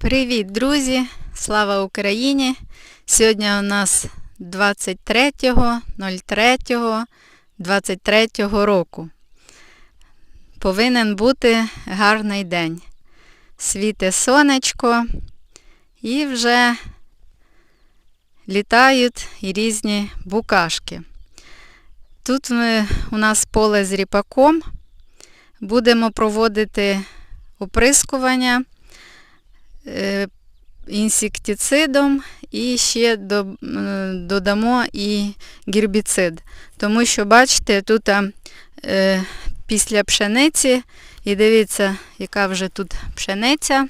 Привіт, друзі! Слава Україні! Сьогодні у нас 23.03.23 року. Повинен бути гарний день. Світе сонечко і вже літають і різні букашки. Тут ми, у нас поле з ріпаком. Будемо проводити оприскування інсектицидом і ще е, додамо і гербіцид. Тому що, бачите, тут е, після пшениці, і дивіться, яка вже тут пшениця.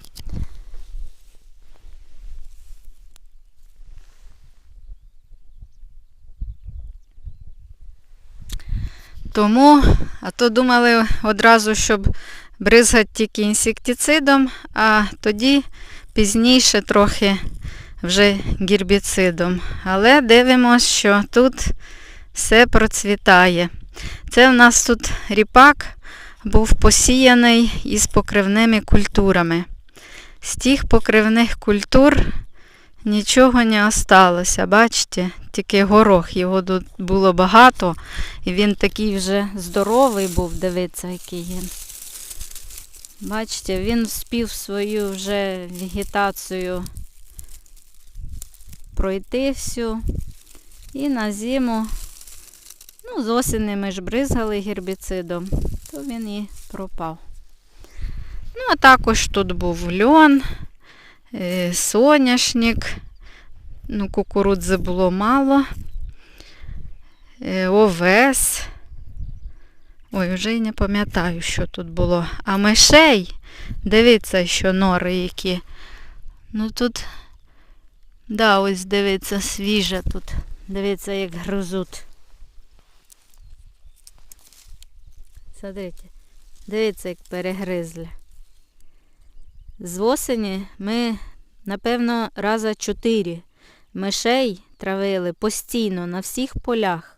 Тому, а то думали одразу, щоб бризгати тільки інсектицидом, а тоді пізніше трохи вже гербіцидом. Але дивимося, що тут все процвітає. Це в нас тут ріпак був посіяний із покривними культурами. З тих покривних культур нічого не осталося. Бачите, тільки горох. Його тут було багато, і він такий вже здоровий був, дивіться, який він. Бачите, він спів свою вже вегетацію пройти всю. І на зиму, ну, з осені ми ж бризгали гербіцидом, то він і пропав. Ну, а також тут був льон, е, соняшник, ну, кукурудзи було мало, е, овес. Ой, вже й не пам'ятаю, що тут було. А мишей, дивіться, що нори які. Ну тут, да, ось дивіться, свіже тут. Дивіться, як гризуть. Смотрите, дивіться, як перегризли. З осені ми, напевно, раза чотири мишей травили постійно на всіх полях.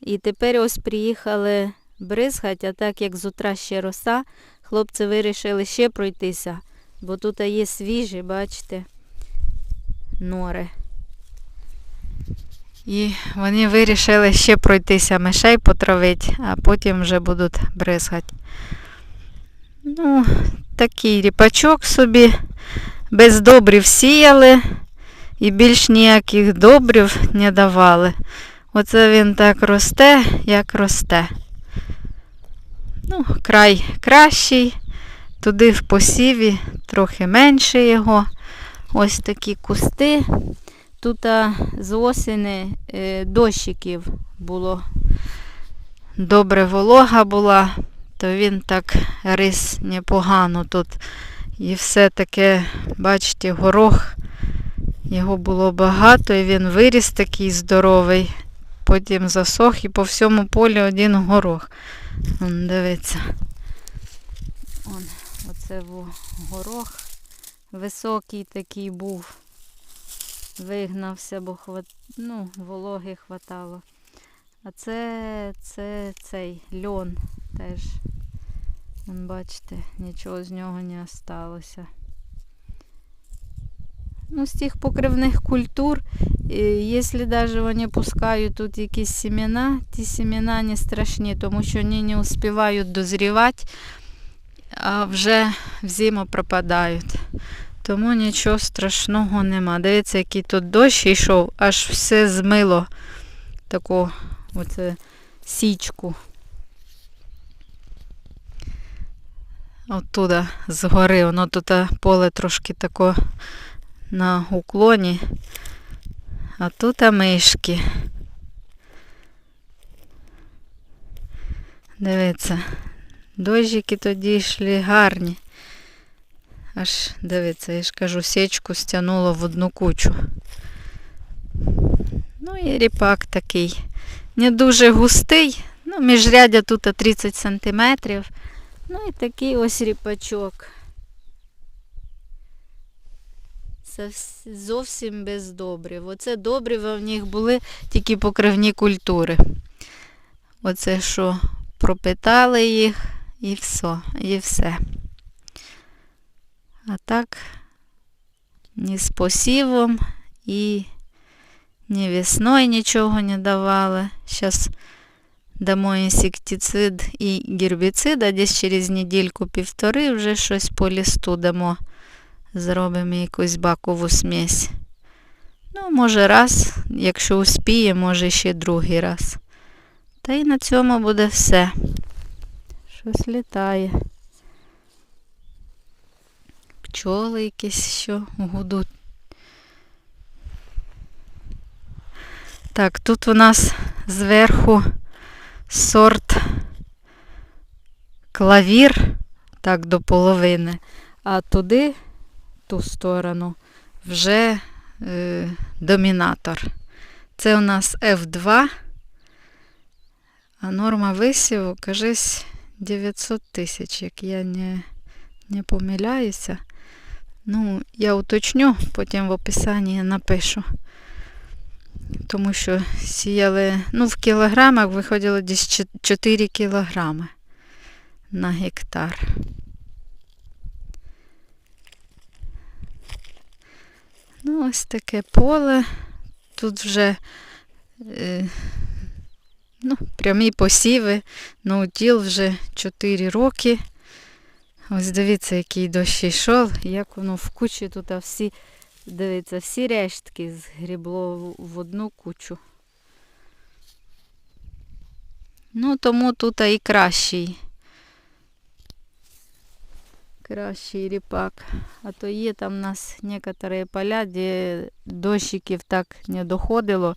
І тепер ось приїхали бризгати, а так як з утра ще роса, хлопці вирішили ще пройтися, бо тут є свіжі, бачите, нори. І вони вирішили ще пройтися мишей потравити, а потім вже будуть бризгати. Ну, такий ріпачок собі, без добрив сіяли і більш ніяких добрив не давали. Оце він так росте, як росте. Ну, край кращий, туди в посіві трохи менше його. Ось такі кусти. Тут з осені е, дощиків було. Добре волога була, то він так рис непогано тут. І все таке, бачите, горох. Його було багато, і він виріс такий здоровий. Потім засох і по всьому полі один горох. Вон, дивіться. Он, оце горох високий такий був. Вигнався, бо хват... ну, вологи хватало. А це, це цей льон теж. Вон, бачите, нічого з нього не осталося. Ну, з тих покривних культур, якщо навіть вони пускають тут якісь семена, ті семена не страшні, тому що вони не успівають дозрівати, а вже в пропадають. Тому нічого страшного нема. Дивіться, який тут дощ йшов, аж все змило таку оце січку. Оттуда згори, воно тут поле трошки тако на уклоні. А тут мишки. Дивіться, дощики тоді йшли гарні. Аж дивіться, я ж кажу, січку стягнуло в одну кучу. Ну і ріпак такий. Не дуже густий. Ну, міжрядя тут 30 сантиметрів. Ну і такий ось ріпачок. Це зовсім без добрив. Оце добрива в них були тільки покривні культури. Оце що пропитали їх і все. І все. А так ні з посівом і ні весною нічого не давали. Зараз дамо інсектицид і гербіцид, а десь через недільку-півтори вже щось по лісту дамо. Зробимо якусь бакову смесь. Ну, може раз, якщо успіє, може ще другий раз. Та й на цьому буде все. Щось літає. Пчоли якісь що гудуть. Так, тут у нас зверху сорт клавір, так, до половини, а туди, ту сторону, вже е, домінатор. Це у нас F2, а норма висіву, кажись, 900 тисяч, як я не, не помиляюся. Ну, я уточню, потім в описанні напишу. Тому що сіяли, ну, в кілограмах виходило десь 4 кілограми на гектар. Ну, ось таке поле. Тут вже е, ну, прямі посіви, ну, тіл вже 4 роки. Ось дивіться, який дощ йшов, як воно в кучі тут всі, дивіться, всі рештки згрібло в одну кучу. Ну, тому тут і кращий. Кращий ріпак. А то є там у нас некоторі поля, де дощиків так не доходило,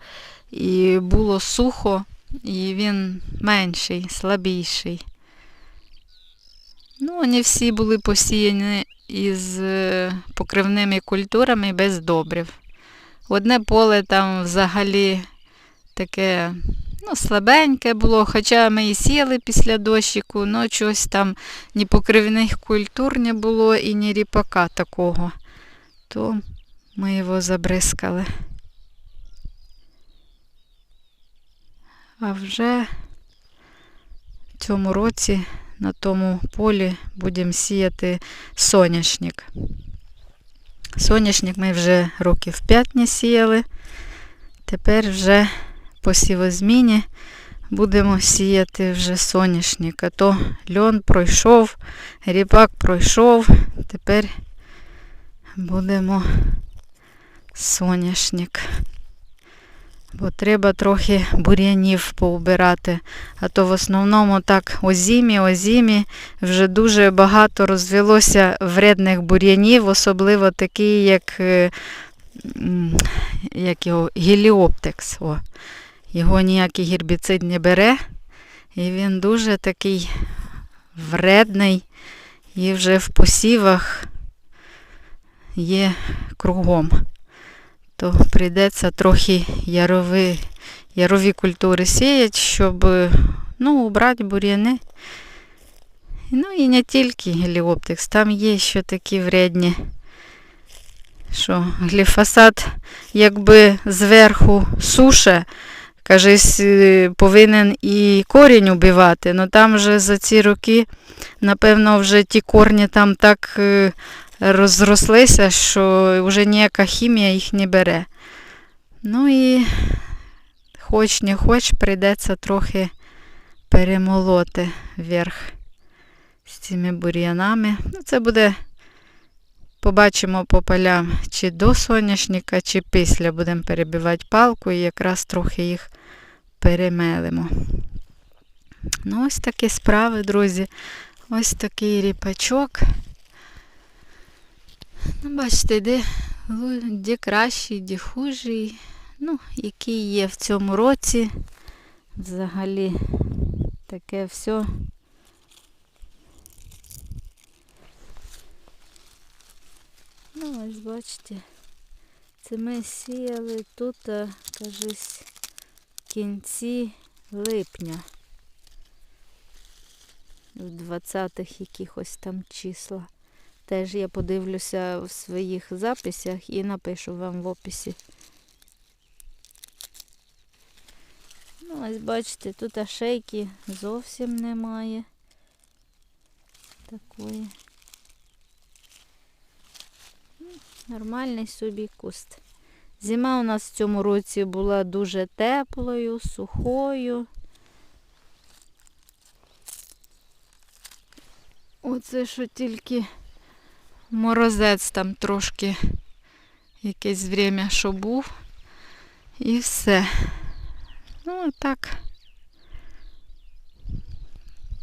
і було сухо, і він менший, слабіший. Ну, вони всі були посіяні із е, покривними культурами без добрив. Одне поле там взагалі таке ну, слабеньке було, хоча ми і сіяли після дощику, але чогось там ні покривних культур не було і ні ріпака такого. То ми його забризкали. А вже в цьому році на тому полі будемо сіяти соняшник. Соняшник ми вже років 5 не сіяли. Тепер вже по сівозміні будемо сіяти вже соняшник. А то льон пройшов, ріпак пройшов. Тепер будемо соняшник. Бо треба трохи бур'янів поубирати. А то в основному так озимі, озимі вже дуже багато розвелося вредних бур'янів, особливо такі, як, як його, геліоптекс. О. Його ніякий гербіцид не бере. І він дуже такий вредний. І вже в посівах є кругом то прийдеться трохи ярові, ярові культури сіяти, щоб ну, убрати бур'яни. Ну і не тільки геліоптекс, там є ще такі вредні, що гліфосат якби зверху суше, кажись, е, повинен і корінь убивати, але там вже за ці роки, напевно, вже ті корні там так е, розрослися, що вже ніяка хімія їх не бере. Ну і хоч не хоч, прийдеться трохи перемолоти вверх з цими бур'янами. Ну, це буде, побачимо по полям, чи до соняшника, чи після будемо перебивати палку і якраз трохи їх перемелимо. Ну, ось такі справи, друзі. Ось такий ріпачок. Ну, бачите, де, де кращий, де хужий. Ну, який є в цьому році. Взагалі таке все. Ну, ось бачите, це ми сіяли тут, а, кажись, кінці липня. В 20-х якихось там числа. Теж я подивлюся в своїх записях і напишу вам в описі. Ну, ось бачите, тут ашейки зовсім немає. Такої. Нормальний собі куст. Зима у нас в цьому році була дуже теплою, сухою. Оце що тільки морозець там трошки якесь время, що був. І все. Ну, так.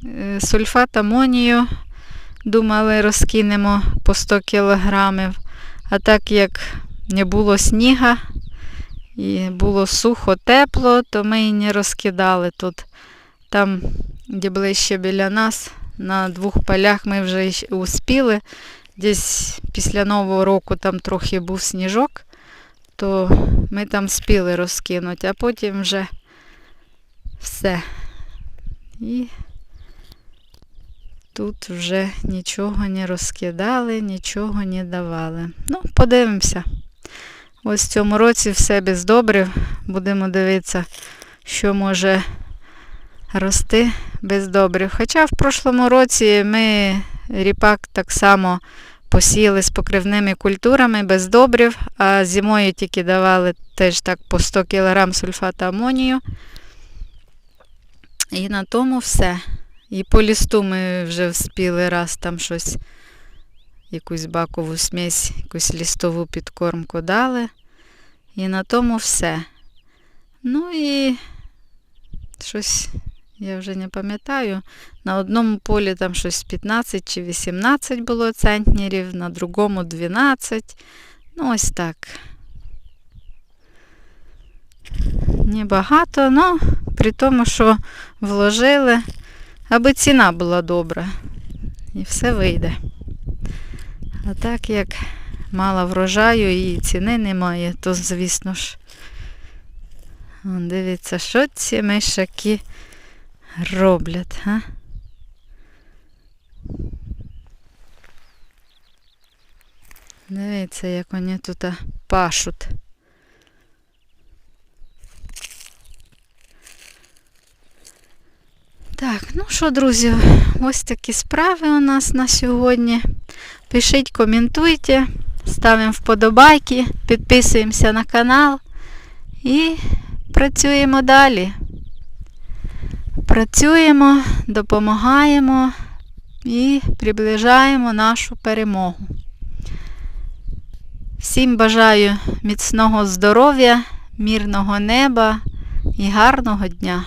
Е, Сульфат амонію думали розкинемо по 100 кілограмів. А так як не було сніга і було сухо, тепло, то ми і не розкидали тут. Там, де ближче біля нас, на двох полях ми вже успіли. Десь після Нового року там трохи був сніжок, то ми там спіли розкинути, а потім вже все. І тут вже нічого не розкидали, нічого не давали. Ну, подивимося. Ось в цьому році все без добрив. Будемо дивитися, що може рости без добрив. Хоча в прошлому році ми ріпак так само посіяли з покривними культурами без добрив, а зимою тільки давали теж так по 100 кг сульфату амонію. І на тому все. І по лісту ми вже вспіли раз там щось, якусь бакову смесь, якусь лістову підкормку дали. І на тому все. Ну і щось, я вже не пам'ятаю, на одному полі там щось 15 чи 18 було центнерів, на другому 12. Ну, ось так. Небагато, але при тому, що вложили, аби ціна була добра. І все вийде. А так як мало врожаю і ціни немає, то, звісно ж, он, дивіться, що ці мишаки роблять, а? Дивіться, як вони тут пашуть. Так, ну що, друзі, ось такі справи у нас на сьогодні. Пишіть, коментуйте, ставимо вподобайки, підписуємося на канал і працюємо далі. Працюємо, допомагаємо і приближаємо нашу перемогу. Всім бажаю міцного здоров'я, мирного неба і гарного дня!